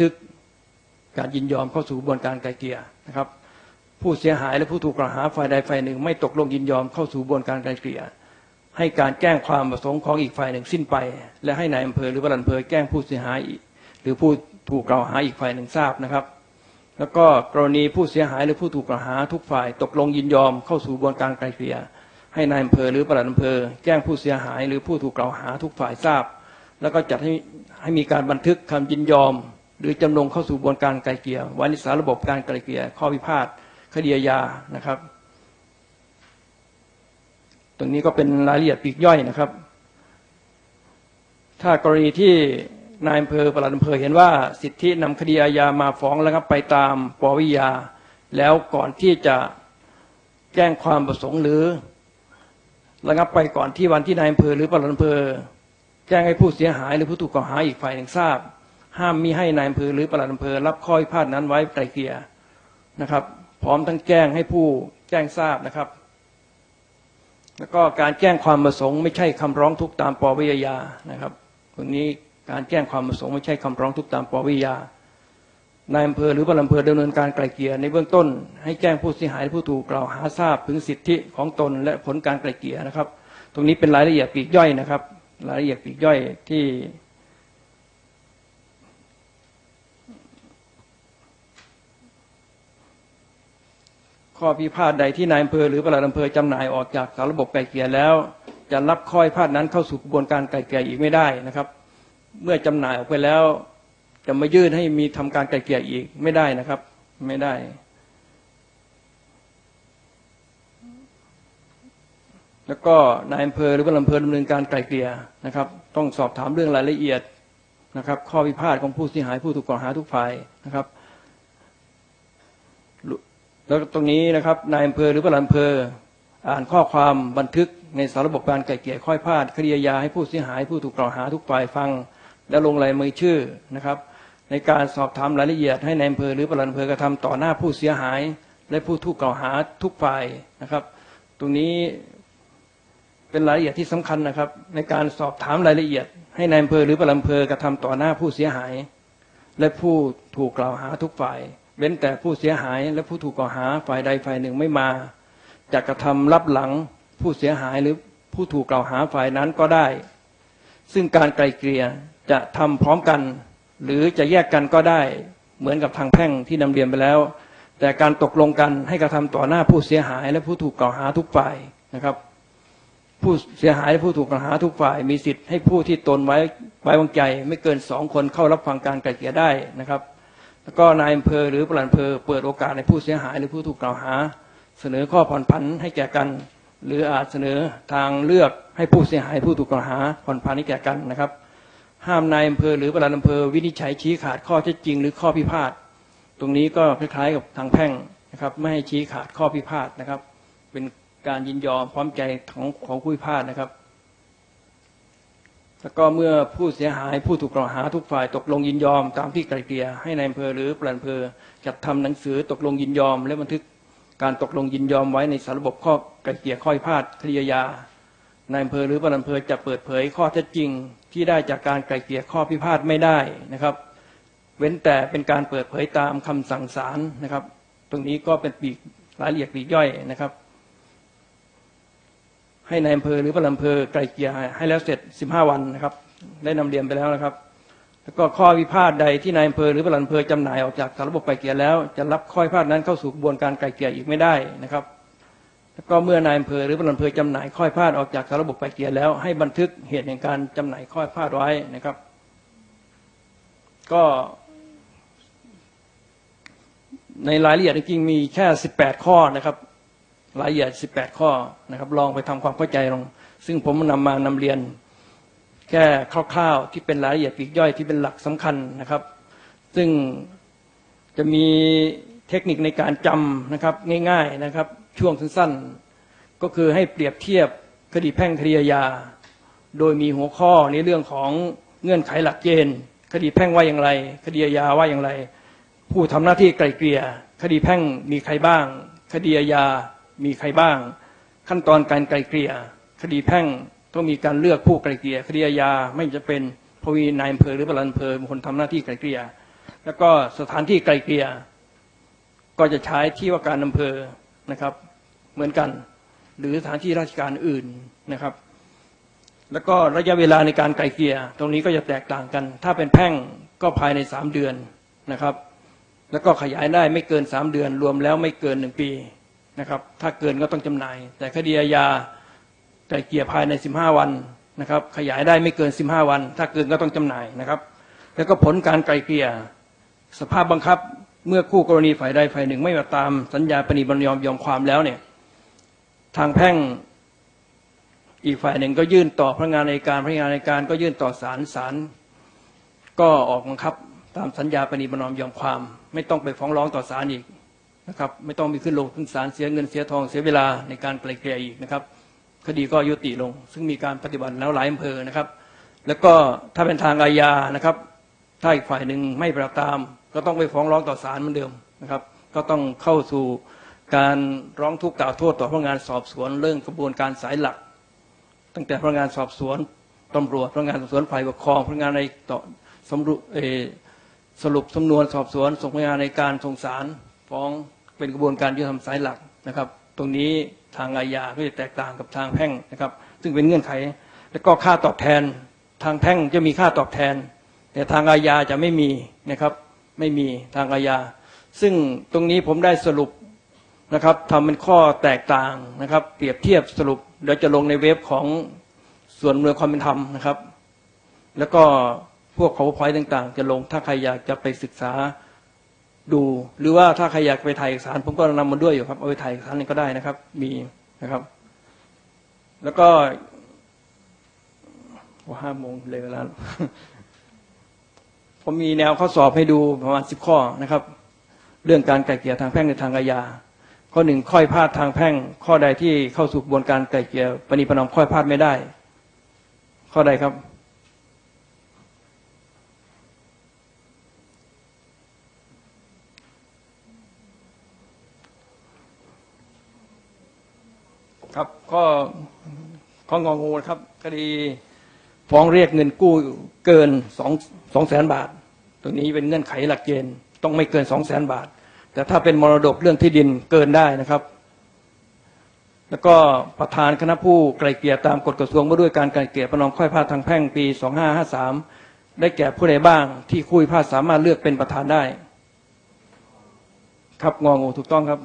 ทึกการยินยอมเข้าสู่กระบวนการไกลเกลี่ยนะครับ ผู้เสียหายและผู้ถูกกล่าวหาฝ่ายใดฝ่ายหนึ่ง ไม่ตกลงยินยอมเข้าสู่กระบวนการไกลเกลี่ยให้การแจ้งความประสงค์ของอีกฝ่ายหนึ่งสิ้นไป และให้นายอำเภอหรือปลัดอำเภอแจ้งผู้เสียหายอีกหรือผู้ถูกกล่าวหาอีกฝ่ายหนึ่งทราบนะครับ แล้วก็กรณีผู้เสียหายหรือผู้ถูกกล่าวหาทุกฝ่าย ตกลงยินยอมเข้าสู่กระบวนการไกลเกลี่ยให้นายอำเภอหรือปลัดอำเภอแจ้งผู้เสียหาย หรือผู้ถูกกล่าวหาทุกฝ่ายทราบ แล้วก็จัดให้ให้มีการบันทึกคำยินยอม หรือจำนงเข้าสู่กระบวนการไกลเกลี่ยว้ในสาระบบการไกลเกลี่ยข้อพิพาทคดีอาญานะครับ ตรงนี้ก็เป็นรายละเอียดปีกย่อยนะครับ ถ้ากรณีที่นายอำเภอปลัดอำเภอเห็นว่าสิทธินำคดีอาญามาฟ้องแล้วครับไปตามปวิยา แล้วก่อนที่จะแจ้งความประสงค์หรือระงับไปก่อนที่วันที่นายอำเภอหรือปลัดอำเภอ แจ้งให้ผู้เสียหายหรือผู้ถูกกล่าวหาอีกฝ่ายหนึ่งทราบ ห้ามมิให้นายอำเภอหรือปลัดอำเภอรับข้อพิพาทนั้นไว้ไกลเกลี่ยนะครับ พร้อมทั้งแจ้งให้ผู้แจ้งทราบนะครับ แล้วก็การแจ้งความประสงค์ไม่ใช่คำร้องทุกข์ตามปวิยานะครับตรงนี้การแจ้งความประสงค์ไม่ใช่คำร้องทุกข์ตามปวิยานายอำเภอหรือปลัดอำเภอดำเนินการไกลเกลี่ยในเบื้องต้น ให้แจ้งผู้เสียหายผู้ถูกกล่าวหาทราบถึงสิทธิของตนและผลการไกลเกลี่ยนะครับ ตรงนี้เป็นรายละเอียดปีกย่อยนะครับ รายละเอียดปีกย่อยที่ ข้อพิพาทใดที่นายอำเภอหรือปลัดอำเภอจำหน่ายออกจากสารระบบไกลเกลี่ยแล้ว จะรับข้อพิพาทนั้นเข้าสู่กระบวนการไกลเกลี่ยอีกไม่ได้นะครับ เมื่อจำหน่ายออกไปแล้ว จะมายื่นให้มีทำการไกลเกลี่ยอีกไม่ได้นะครับ ไม่ได้ แล้วก็นายอำเภอหรือปลัดอำเภอดำเนินการไกลเกลี่ยนะครับ ต้องสอบถามเรื่องรายละเอียดนะครับ ข้อพิพาทของผู้เสียหายผู้ถูกกล่าวหาทุกฝ่ายนะครับ แล้วตรงนี้นะครับนายอำเภอหรือปลัดอำเภอ อ่านข้อความบันทึกในสารระบบการไก่เกลี่ยข้อยพาดคดีอาญาให้ผู้เสียหายผู้ถูกกล่าวหาทุกฝ่ายฟัง และลงลายมือชื่อนะครับ ในการสอบถามรายละเอียดให้นายอำเภอหรือปลัดอำเภอกระทำต่อหน้าผู้เสียหาย และผู้ถูกกล่าวหาทุกฝ่ายนะครับ ตรงนี้เป็นรายละเอียดที่สำคัญนะครับ ในการสอบถามรายละเอียด ให้นายอำเภอหรือปลัดอำเภอกระทำต่อหน้าผู้เสียหาย และผู้ถูกกล่าวหาทุกฝ่าย เว้นแต่ผู้เสียหายและผู้ถูกกล่าวหาฝ่ายใดฝ่ายหนึ่งไม่มาจะกระทำรับหลังผู้เสียหายหรือผู้ถูกกล่าวหาฝ่ายนั้นก็ได้ ซึ่งการไกลเกลี่ยจะทำพร้อมกัน หรือจะแยกกันก็ได้ เหมือนกับทางแพ่งที่นำเรียนไปแล้ว แต่การตกลงกันให้กระทำต่อหน้าผู้เสียหาย และผู้ถูกกล่าวหาทุกฝ่ายนะครับ ผู้เสียหายและผู้ถูกกล่าวหาทุกฝ่าย มีสิทธิ์ให้ผู้ที่ตนไว้ไว้วางใจ ไม่เกินสองคนเข้ารับฟังการไกลเกลี่ยได้นะครับ แล้วก็นายอำเภอหรือปลัดอำเภอเปิดโอกาสให้ผู้เสียหายหรือผู้ถูกกล่าวหา เสนอข้อผ่อนผันให้แก่กัน หรืออาจเสนอทางเลือกให้ผู้เสียหายผู้ถูกกล่าวหาผ่อนผันให้แก่กันนะครับ ห้ามนายอำเภอหรือปลัดอำเภอวินิจฉัยชี้ขาดข้อเท็จจริง หรือข้อพิพาทตรงนี้ก็คล้ายๆกับทางแพ่งนะครับไม่ให้ชี้ขาดข้อพิพาทนะครับ เป็นการยินยอมพร้อมใจของของผู้พิพาทนะครับ แล้วก็เมื่อผู้เสียหายผู้ถูกกล่าวหาทุกฝ่ายตกลงยินยอม ตามที่ไกลเกลี่ยให้ในายอำเภอหรือปลัดอำเภอจัดทำหนังสือตกลงยินยอม และบันทึกการตกลงยินยอมไว้ในสารบบข้อไกลเกลี่ยข้อพิพาทคดีอาญานายอำเภอหรือปลัดอำเภอจะเปิดเผยข้อเท็จจริง ที่ได้จากการไกลเกลี่ยข้อพิพาทไม่ได้นะครับ เว้นแต่เป็นการเปิดเผยตามคำสั่งศาลนะครับ ตรงนี้ก็เป็นปีกรายละเอียดปลีกย่อยนะครับ ให้นายอำเภอหรือปลัดอำเภอไกลเกลี่ยให้แล้วเสร็จ 15 วันนะครับ ได้นำเรียนไปแล้วนะครับ แล้วก็ข้อพิพาทใดที่นายอำเภอหรือปลัดอำเภอจำหน่ายออกจากสาระบบไกลเกลี่ยแล้ว จะรับข้อพิพาทนั้นเข้าสู่กระบวนการไกลเกลี่ยอีกไม่ได้นะครับ แล้วก็เมื่อนายอำเภอหรือปลัดอำเภอจำหน่ายข้อพิพาทออกจากสารระบบไกลเกลี่ยแล้วให้บันทึกเหตุแห่งการจำหน่ายข้อพิพาทไว้นะครับ ก็ในรายละเอียดจริงๆมีแค่ 18 ข้อนะครับ รายละเอียด18ข้อนะครับ ลองไปทำความเข้าใจลง ซึ่งผมนำมานำเรียน แค่คร่าวๆที่เป็นรายละเอียดปลีกย่อยที่เป็นหลักสำคัญนะครับ ซึ่งจะมีเทคนิคในการจำนะครับง่ายๆนะครับ ช่วงสั้นๆ ก็คือให้เปรียบเทียบคดีแพ่งคดีอาญาโดยมีหัวข้อในเรื่องของเงื่อนไขหลักเกณฑ์คดีแพ่งว่าอย่างไร คดีอาญาว่าอย่างไร ผู้ทำหน้าที่ไกลเกลี่ย คดีแพ่งมีใครบ้าง คดีอาญา มีใครบ้าง ขั้นตอนการไกลเกลี่ยคดีแพ่งต้องมีการเลือกผู้ไกลเกลี่ยคดีอาญาไม่จะเป็นพวีนายอำเภอหรือปลัดอำเภอเป็นคนทำหน้าที่ไกลเกลี่ยแล้วก็สถานที่ไกลเกลี่ยก็จะใช้ที่ว่าการอำเภอนะครับ เหมือนกัน หรือสถานที่ราชการอื่นนะครับ แล้วก็ระยะเวลาในการไกลเกลี่ยตรงนี้ก็จะแตกต่างกัน ถ้าเป็นแพ่งก็ภายในสามเดือนนะครับ แล้วก็ขยายได้ไม่เกินสามเดือน รวมแล้วไม่เกินหนึ่งปี นะครับ ถ้าเกินก็ต้องจำหน่าย แต่คดีอาญาไกลเกลี่ยภายในสิบห้าวันนะครับ ขยายได้ไม่เกินสิบห้าวัน ถ้าเกินก็ต้องจำหน่ายนะครับ แล้วก็ผลการไกลเกลี่ย สภาพบังคับเมื่อคู่กรณีฝ่ายใดฝ่ายหนึ่งไม่มาตามสัญญาปณีบันยอมยอมความแล้วเนี่ย ทางแพ่งอีกฝ่ายหนึ่งก็ยื่นต่อพนักงานในการพนักงานในการก็ยื่นต่อศาลศาลก็ออกบังคับตามสัญญาปณีประนอมยอมความ ไม่ต้องไปฟ้องร้องต่อศาลอีก นะครับไม่ต้องมีขึ้นลงขึ้นศาลเสียเงินเสียทองเสียเวลาในการไกลเกลี่ยอีกนะครับ คดีก็ยุติลง ซึ่งมีการปฏิบัติแล้วหลายอำเภอนะครับ แล้วก็ถ้าเป็นทางอาญานะครับถ้าอีกฝ่ายหนึ่งไม่ปฏิบัติตาม ก็ต้องไปฟ้องร้องต่อศาลเหมือนเดิมนะครับ ก็ต้องเข้าสู่การร้องทุกข์กล่าวโทษต่อพนักงานสอบสวนเรื่องกระบวนการสายหลัก ตั้งแต่พนักงานสอบสวนตำรวจพนักงานสอบสวนฝ่ายปกครองพนักงานในต่อสรุเออสรุปสำนวนสอบสวนส่งพนักงานในการส่งสารฟ้อง เป็นกระบวนการยุติธรรมสายหลักนะครับ ตรงนี้ทางอาญาก็จะแตกต่างกับทางแพ่งนะครับ ซึ่งเป็นเงื่อนไข แล้วก็ค่าตอบแทนทางแพ่งจะมีค่าตอบแทน แต่ทางอาญาจะไม่มีนะครับ ไม่มีทางอาญา ซึ่งตรงนี้ผมได้สรุปนะครับทำเป็นข้อแตกต่างนะครับ เปรียบเทียบสรุปเดี๋ยวจะลงในเว็บของส่วนอำนวยความเป็นธรรมนะครับ แล้วก็พวก powerpoint ต่าง ๆ จะลงถ้าใครอยากจะไปศึกษา ดู หรือว่าถ้าใครอยากไปถ่ายเอกสาร ผมก็นำมาด้วยอยู่ครับเอาไปถ่ายเอกสารนี่ก็ได้นะครับ มีนะครับ แล้วก็ว่าห้าโมงเลยเวลาผมมีแนวข้อสอบให้ดูประมาณสิบข้อนะครับ เรื่องการไกล่เกลี่ยทางแพ่งในทางอาญาข้อหนึ่งค่อยพลาดทางแพ่ง ข้อใดที่เข้าสู่กระบวนการไกล่เกลี่ยปณีปนอมค่อยพลาดไม่ได้ ข้อใดครับ ครับข้อข้ององูครับคดีฟ้องเรียกเงินกู้เกินสองสองแสนบาท ตรงนี้เป็นเงื่อนไขหลักเกณฑ์ต้องไม่เกินสองแสนบาท แต่ถ้าเป็นมรดกเรื่องที่ดินเกินได้นะครับ แล้วก็ประธานคณะผู้ไกลเกลี่ยตามกฎกระทรวงว่าด้วยการไกลเกลี่ยประนอมค่อยพาทางแพ่งปี 2553 ได้แก่ผู้ใดบ้างที่คุยพาสามารถเลือกเป็นประธานได้ ครับงองูถูกต้องครับ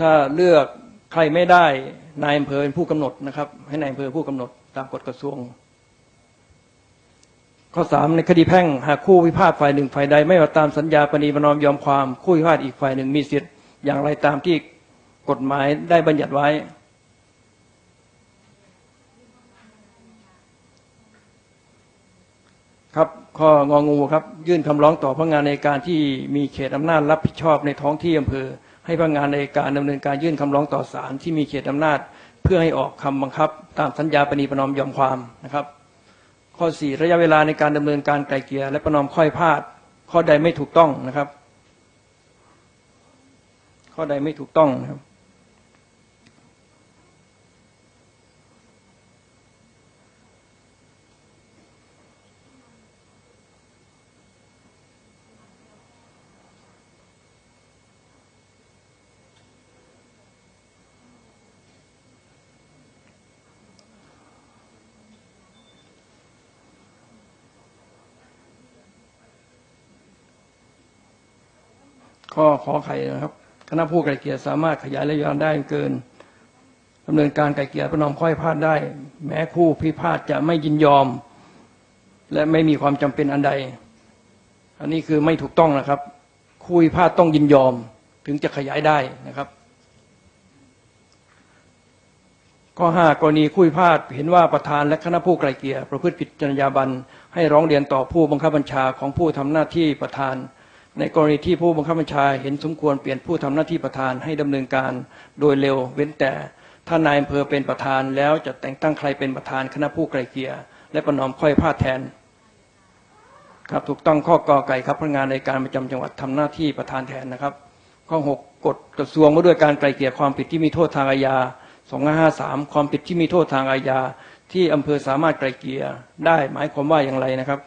ถ้าเลือก ใครไม่ได้นายอำเภอเป็นผู้กำหนดนะครับ ให้นายอำเภอผู้กำหนดตามกฎกระทรวง ข้อสามในคดีแพ่งหากคู่พิพาทฝ่ายหนึ่งฝ่ายใด ไม่ว่าตามสัญญาปณีประนอมยอมความคู่พิพาทอีกฝ่ายหนึ่งมีสิทธิ์อย่างไรตามที่กฎหมายได้บัญญัติไว้ครับข้ององูครับ ยื่นคำร้องต่อพนักงานในการที่มีเขตอำนาจรับผิดชอบในท้องที่อำเภอ ให้พนักงานในการดำเนินการยื่นคำร้องต่อศาลที่มีเขตอำนาจ เพื่อให้ออกคำบังคับ ตามสัญญาปณีประนอมยอมความนะครับ ข้อสี่ระยะเวลาในการดำเนินการไกลเกลี่ยและประนอมค่อยพลาด ข้อใดไม่ถูกต้องนะครับ ข้อใดไม่ถูกต้องนะครับ ข้อขอไข่นะครับคณะผู้ไกลเกลี่ยสามารถขยายระยะเวลาได้เกินดำเนินการไกลเกลี่ยประนอมค่อยพลาดได้ แม้คู่พิพาทจะไม่ยินยอม และไม่มีความจำเป็นอันใด อันนี้คือไม่ถูกต้องนะครับ คู่พิพาทต้องยินยอม ถึงจะขยายได้นะครับ ข้อห้ากรณีคู่พิพาทเห็นว่าประธานและคณะผู้ไกลเกลี่ยประพฤติผิดจรรยาบรรณให้ร้องเรียนต่อผู้บังคับบัญชาของผู้ทำหน้าที่ประธาน ในกรณีที่ผู้บังคับบัญชาเห็นสมควรเปลี่ยนผู้ทำหน้าที่ประธานให้ดำเนินการโดยเร็ว เว้นแต่ถ้านายอำเภอเป็นประธานแล้วจะแต่งตั้งใครเป็นประธานคณะผู้ไกลเกลี่ยและประนอมค่อยพาดแทน ครับถูกต้องข้อกอไก่ครับพนักงานในการประจำจังหวัดทำหน้าที่ประธานแทนนะครับ ข้อ 6กฎกระทรวงว่าด้วยการไกลเกลี่ยความผิดที่มีโทษทางอาญา2553 ความผิดที่มีโทษทางอาญาที่อำเภอสามารถไกลเกลี่ยได้หมายความว่าอย่างไรนะครับ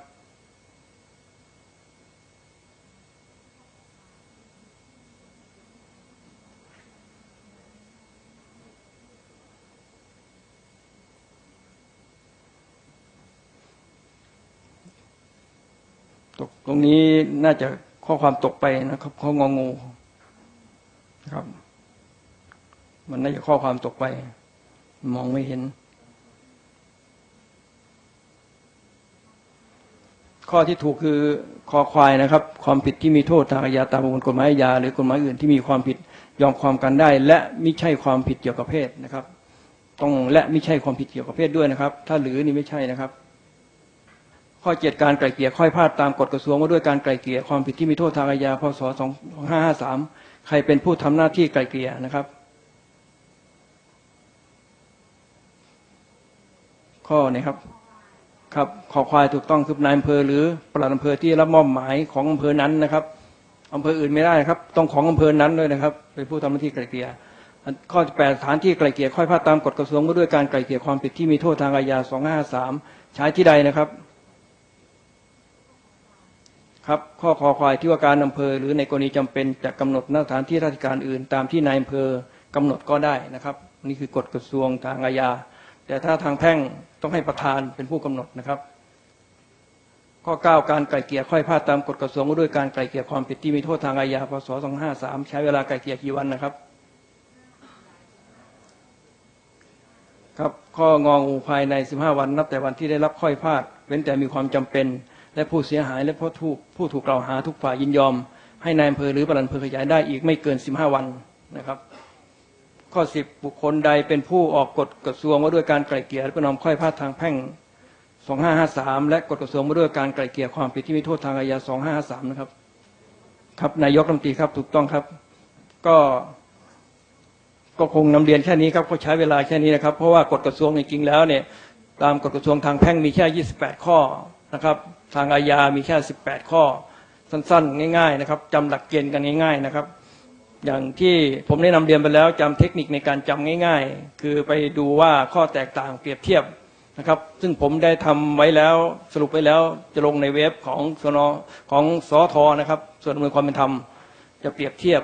รงนี้น่าจะข้อความตกไปนะครับข้ององูนะครับ มันน่าจะข้อความตกไป มองไม่เห็น ข้อที่ถูกคือคอควายนะครับ ความผิดที่มีโทษทางอาญาตามประมวลกฎหมายอาญาหรือกฎหมายอื่นที่มีความผิดยอมความกันได้ และไม่ใช่ความผิดเกี่ยวกับเพศนะครับ ต้องและไม่ใช่ความผิดเกี่ยวกับเพศด้วยนะครับ ถ้าหรือนี่ไม่ใช่นะครับ ข้อเจ็ดการไกล่เกลี่ยค่อยพลาดตามกฎกระทรวงว่าด้วยการไกล่เกลี่ยความผิดที่มีโทษทางอาญาพศ2553 ใครเป็นผู้ทำหน้าที่ไกล่เกลี่ยนะครับ ข้อนี้ครับครับขอควายถูกต้องคือนายอำเภอหรือปลัดอำเภอที่รับมอบหมายของอำเภอนั้นนะครับอำเภออื่นไม่ได้นะครับ ต้องของอำเภอนั้นด้วยนะครับเป็นผู้ทำหน้าที่ไกล่เกลี่ยข้อแปดสถานที่ไกล่เกลี่ยค่อยพลาดตามกฎกระทรวงว่าด้วยการไกล่เกลี่ยความผิดที่มีโทษทางอาญา 2553ใช้ที่ใดนะครับ ครับข้อคอควายที่ว่าการอำเภอ หรือในกรณีจำเป็นจะกำหนดณสถานที่ราชการอื่น ตามที่นายอำเภอกำหนดก็ได้นะครับ นี่คือกฎกระทรวงทางอาญา แต่ถ้าทางแพ่งต้องให้ประธานเป็นผู้กำหนดนะครับ ข้อ 9 การไกล่เกลี่ยค่อยพลาดตามกฎกระทรวงด้วยการไกล่เกลี่ยความผิดที่มีโทษทางอาญาพศ2553ใช้เวลาไกล่เกลี่ยกี่วันนะครับครับข้ององูภายใน 15 วันนับแต่วันที่ได้รับค่อยพลาด เว้นแต่มีความจำเป็น และผู้เสียหายและผู้ถูกผู้ถูกกล่าวหาทุกฝ่ายยินยอม ให้นายอำเภอหรือปลัดอำเภอขยายได้อีกไม่เกิน 15 วันนะครับ ข้อ 10 บุคคลใดเป็นผู้ออกกฎกระทรวงว่าด้วยการไกล่เกลี่ยและประนอมค่อยพลาดทางแพ่ง 2553 และกฎกระทรวงว่าด้วยการไกล่เกลี่ยความผิดที่มีโทษทางอาญา 2553 นะครับ ครับนายกรัฐมนตรีครับถูกต้องครับ ก็ก็คงนำเรียนแค่นี้ครับก็ใช้เวลาแค่นี้นะครับ เพราะว่ากฎกระทรวงจริงๆแล้วเนี่ยตามกฎกระทรวงทางแพ่งมีแค่ 28 ข้อ นะครับ ทางอาญามีแค่ 18 ข้อ สั้นๆ ง่ายๆนะครับจำหลักเกณฑ์กันง่าย ๆนะครับ อย่างที่ผมได้นำเรียนไปแล้วจำเทคนิคในการจำง่าย ๆ คือไปดูว่าข้อแตกต่างเปรียบเทียบนะครับ ซึ่งผมได้ทำไว้แล้วสรุปไว้แล้วจะลงในเว็บของสนของสอทนะครับ ส่วนอำนวยความเป็นธรรมจะเปรียบเทียบ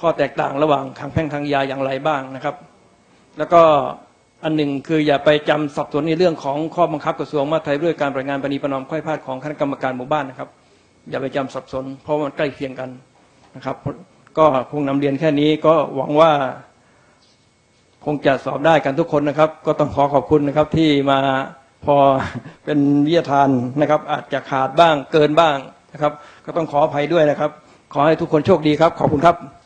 ข้อแตกต่างระหว่างทางแพ่งทางยาอย่างไรบ้างนะครับ แล้วก็ อันหนึ่งคืออย่าไปจำสับสนในเรื่องของข้อบังคับกระทรวงมหาดไทยด้วยการประงานปณีประนอมค่อยพลาดของคณะกรรมการหมู่บ้านนะครับ อย่าไปจำสับสน เพราะมันใกล้เคียงกันนะครับ ก็คงนำเรียนแค่นี้ก็หวังว่า คงจะสอบได้กันทุกคนนะครับ ก็ต้องขอขอบคุณนะครับที่มาพอเป็นวิทยาทานนะครับ อาจจะขาดบ้างเกินบ้างนะครับ ก็ต้องขออภัยด้วยนะครับ ขอให้ทุกคนโชคดีครับ ขอบคุณครับ